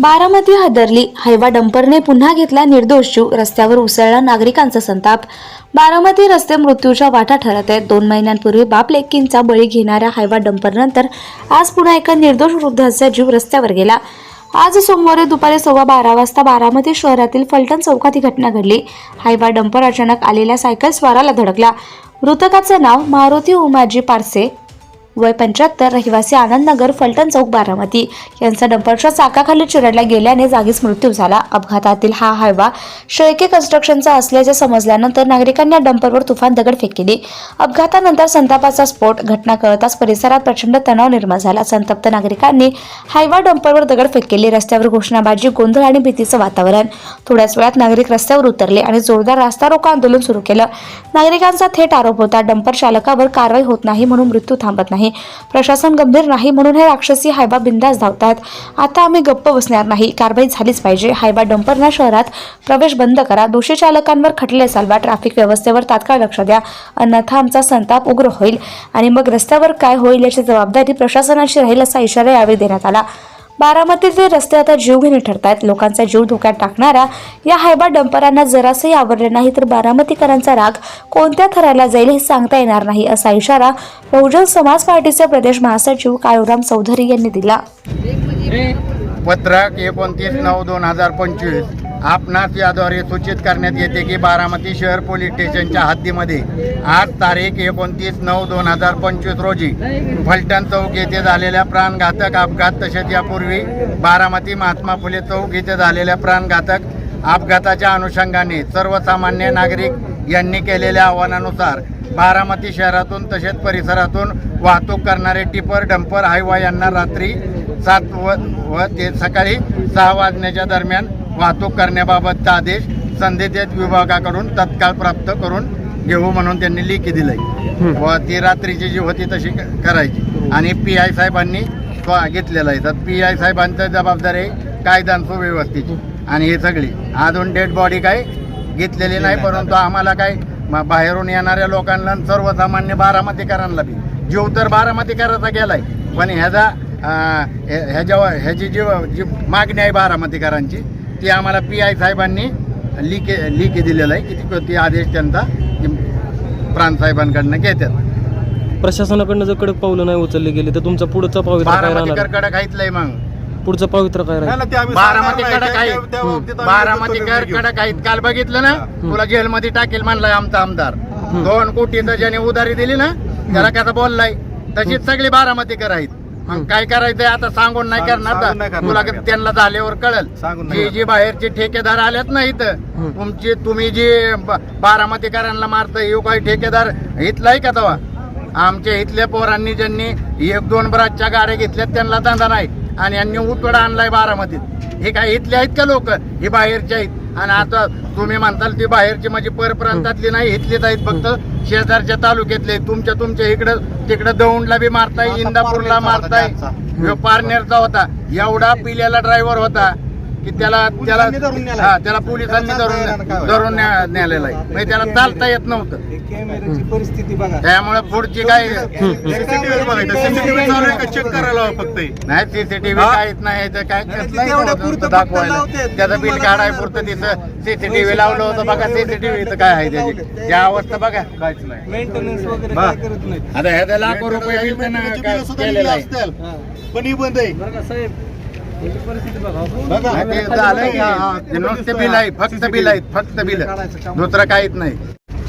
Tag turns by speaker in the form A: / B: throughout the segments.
A: बारामती हादरली. हायवा डंपरने पुन्हा घेतला निर्दोष जीव. रस्त्यावर उसळला नागरिकांचा संताप. बारामती रस्ते मृत्यूच्या वाटा ठरत आहेत. दोन महिन्यांपूर्वी बाप लेकींचा बळी घेणाऱ्या हायवा डंपरनंतर आज पुन्हा एका निर्दोष वृद्धाचा जीव रस्त्यावर गेला. आज सोमवारी दुपारी सव्वा बारा वाजता बारामती शहरातील फलटण चौकात ही घटना घडली. हायवा डंपर अचानक आलेल्या सायकल स्वाराला धडकला. मृतकाचं नाव मारुती उमाजी पारसे वय पंच्याहत्तर रहिवासी आनंदनगर फलटण चौक बारामती. यांचा डंपरच्या चाकाखाली चिरडला गेल्याने जागीच मृत्यू झाला. अपघातातील हा हायवा शेळके कन्स्ट्रक्शनचा असल्याचे समजल्यानंतर नागरिकांनी या डंपरवर तुफान दगडफेक केली. अपघातानंतर संतापाचा स्फोट घटना कळताच परिसरात प्रचंड तणाव निर्माण झाला. संतप्त नागरिकांनी हायवा डंपरवर दगडफेक केली. रस्त्यावर घोषणाबाजी गोंधळ आणि भीतीचं वातावरण. थोड्याच वेळात नागरिक रस्त्यावर उतरले आणि जोरदार रास्ता रोको आंदोलन सुरू केलं. नागरिकांचा थेट आरोप होता डंपर चालकावर कारवाई होत नाही म्हणून मृत्यू थांबत नाही. प्रशासन गंभीर नाही म्हणून हे राक्षसी हायबा बिंदास धावतात. आता आम्ही गप्प बसणार नाही. कारवाई झालीच पाहिजे. हायबा डंपरना शहरात प्रवेश बंद करा. दोषी चालकांवर खटले चालवा. ट्रॅफिक व्यवस्थेवर तात्काळ लक्ष द्या. अन्यथा आमचा संताप उग्र होईल. आणि मग रस्त्यावर काय होईल याची जबाबदारी प्रशासनाची राहील असा इशारा यावेळी देण्यात आला. बारामतीतले रस्ते आता जीवघेणे ठरतायत लोकांचा जीव धोक्यात टाकणाऱ्या या हायबा डंपरांना जरासही आवडले नाही तर बारामतीकरांचा राग कोणत्या थराला जाईल हे सांगता येणार नाही असा इशारा बहुजन समाज पार्टीचे प्रदेश महासचिव काळूराम चौधरी यांनी दिला.
B: पत्रक एकोणतीस नऊ दोन हजार पंचवीस आपणास याद्वारे सूचित करण्यात येते की बारामती शहर पोलीस स्टेशनच्या हद्दीमध्ये आठ तारीख एकोणतीस नऊ दोन हजार पंचवीस रोजी फलटण चौक येथे झालेल्या प्राणघातक अपघात तसेच यापूर्वी बारामती महात्मा फुले चौक येथे झालेल्या प्राणघातक अपघाताच्या अनुषंगाने सर्वसामान्य नागरिक यांनी केलेल्या आव्हानानुसार बारामती शहरातून तसेच परिसरातून वाहतूक करणारे टिपर डंपर हायवा यांना रात्री सात व व ते सकाळी सहा वाजण्याच्या दरम्यान वाहतूक करण्याबाबतचा आदेश संदेश विभागाकडून तत्काळ प्राप्त करून घेऊ म्हणून त्यांनी लेखी दिलंय. व ती रात्रीची जी होती तशी क- करायची. आणि पी आय साहेबांनी स्व- घेतलेलं आहे. तर पी आय साहेबांचं जबाबदारी आहे कायदा आणि सुव्यवस्थेची. आणि हे सगळी. अजून डेड बॉडी काय घेतलेली नाही परंतु आम्हाला काय म- बाहेरून येणाऱ्या लोकांना सर्वसामान्य बारामतीकरांना बी. जीव तर बारामतीकराचा गेलाय पण ह्याचा अं, हे- ह्याच्यावर ह्याची जी जी मागणी आहे बारामतीकरांची ती आम्हाला पी आय साहेबांनी लिखी लिखी दिलेलं आहे की ती- आदेश त्यांचा प्रांतसाहेबांकडनं घेतात
C: प्रशासनाकडनं जर कडक पावलं नाही उचलली गेली तर तुमचा पुढचा पवित्र काय राहणार?
B: बारामतीकर कडक ऐकलंय मग.
C: पुढचं पवित्र काय राहील?
B: बारामती कडक आहे बारामतीकर कडक आहेत काल बघितलं ना? तुला जेलमध्ये टाकेल म्हणलाय आमचा आमदार. दोन कोटीचं ज्याने उधारी दिली ना? त्याला कसा बोललाय? तशीच सगळी बारामतीकर आहेत मग काय करायचंय आता सांगून नाही करणार. तुला त्यांना झाल्यावर कळल.
D: नाही
B: जी जी बाहेरचे ठेकेदार आलेत ना इथं तुमची तुम्ही जी बारामतीकरांना मारता येऊ काही ठेकेदार? इथला आहे का तवा? आमच्या इथल्या पोरांनी ज्यांनी एक दोन ब्राजच्या गाड्या घेतल्यात त्यांना धंदा नाही. आणि यांनी उतडा आणलाय बारामतीत. हे काय इथले आहेत का लोक? हे बाहेरचे आहेत. आणि आता तुम्ही म्हणताल ती बाहेरची म्हणजे परप्रांतातली नाही इथलीच आहेत फक्त शेजारच्या तालुक्यातले तुमच्या तुमच्या इकडं तिकडं दौंडला बी मारताय इंदापूरला मारताय. पारनेरचा होता. एवढा पिल्याला ड्रायव्हर होता. की त्याला त्याला. हा त्याला पोलिसांनी धरून धरून न्या- नेलेला आहे. म्हणजे त्याला चालता येत नव्हतं.
D: कॅमेऱ्याची परिस्थिती बघा.
B: त्यामुळे पुढची काय
D: चेक करायला फक्त.
B: नाही सीसीटीव्ही
D: हा?
B: काहीच नाही तर काय दाखवायला. त्याचं बिल काढाय पुरतं
D: होतं?
B: तिथं सीसीटीव्ही लावलं होतं बघा सीसीटीव्ही तर काय आहे त्याची. त्या अवस्था बघा काहीच नाही.
D: मेंटेनन्स वगैरे
B: बा.
D: काय करत नाही
B: आता ह्याचं लाखो रुपये बिल केलेलं आहे.
D: पण ही बंद आहे. बघा
B: नुसते बिल आहे फक्त बिल आहेत फक्त बिल दुसरं काहीच नाही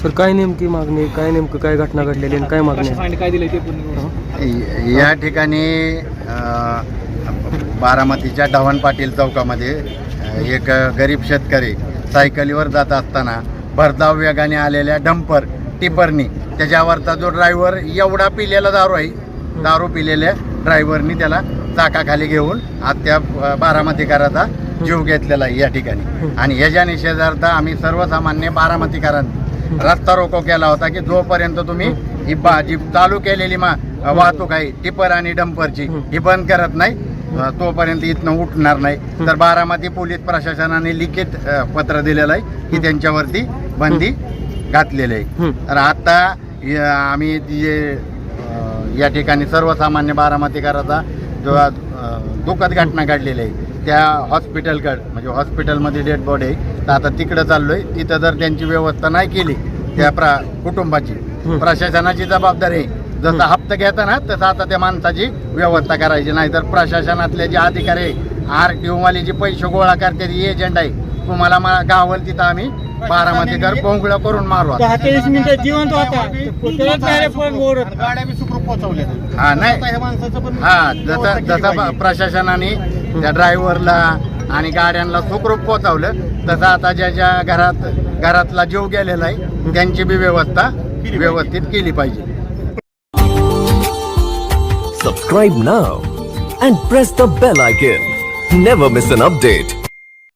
C: सर काय नेमकी मागणी आहे? काय नेमकं काय घटना घडलेली आणि काय मागणी आहे?
B: या ठिकाणी अ, बारामतीच्या ढवण पाटील चौकामध्ये अ, एक गरीब शेतकरी सायकलीवर जात असताना भरधाव वेगाने आलेल्या डंपर टिपरनी त्याच्यावरचा जो ड्रायव्हर एवढा पिलेला दारू आहे दारू पिलेल्या ड्रायव्हरनी त्याला चाकाखाली घेऊन आज त्या बारामतीकराचा जीव घेतलेला आहे या ठिकाणी. आणि ह्याच्या निषेधार्थ आम्ही सर्वसामान्य बारामतीकरांनी रस्ता रोको केला होता की जोपर्यंत तुम्ही ही बा जी चालू केलेली मा वाहतूक आहे टिपर आणि डंपरची ही बंद करत नाही तोपर्यंत इथनं उठणार नाही. तर बारामती पोलीस प्रशासनाने लिखित पत्र दिलेलं आहे की त्यांच्यावरती बंदी घातलेली आहे. तर आता आम्ही या ठिकाणी सर्वसामान्य बारामतीकराचा जो आज, अ, दुःखद घटना घडलेली आहे त्या हॉस्पिटलकडं म्हणजे हॉस्पिटलमध्ये डेड बॉडी आहे तर आता तिकडं चाललोय. तिथं जर त्यांची व्यवस्था नाही केली त्या प्रा कुटुंबाची प्रशासनाची जबाबदारी आहे. जसं हप्ता घेता ना तसं आता त्या माणसाची व्यवस्था करायची. नाही तर प्रशासनातले जे अधिकारी आहे आर टी वाले जे पैसे गोळा करते एजंट आहे तुम्हाला मा- गावल तिथं आम्ही बारामतीकर पोंगळ करून मारू आता.
E: मिनिटं जिवंत होता त्यालाच direct पण ओरडत.
D: गाड्या मी सुखरूप पोहोचवल्या
B: हा नाही
D: आता माणसाचं पण
B: हा जसं
D: व्यवस्था केली
B: जसं
D: पाहिजे.
B: प्रशासनाने त्या ड्रायव्हरला आणि गाड्यांना सुखरूप पोहोचवलं तसं आता ज्या ज्या घरात घरातला जीव गेलेला आहे त्यांची बी व्यवस्था व्यवस्थित केली पाहिजे
F: Subscribe now and press the bell icon. Never miss an update.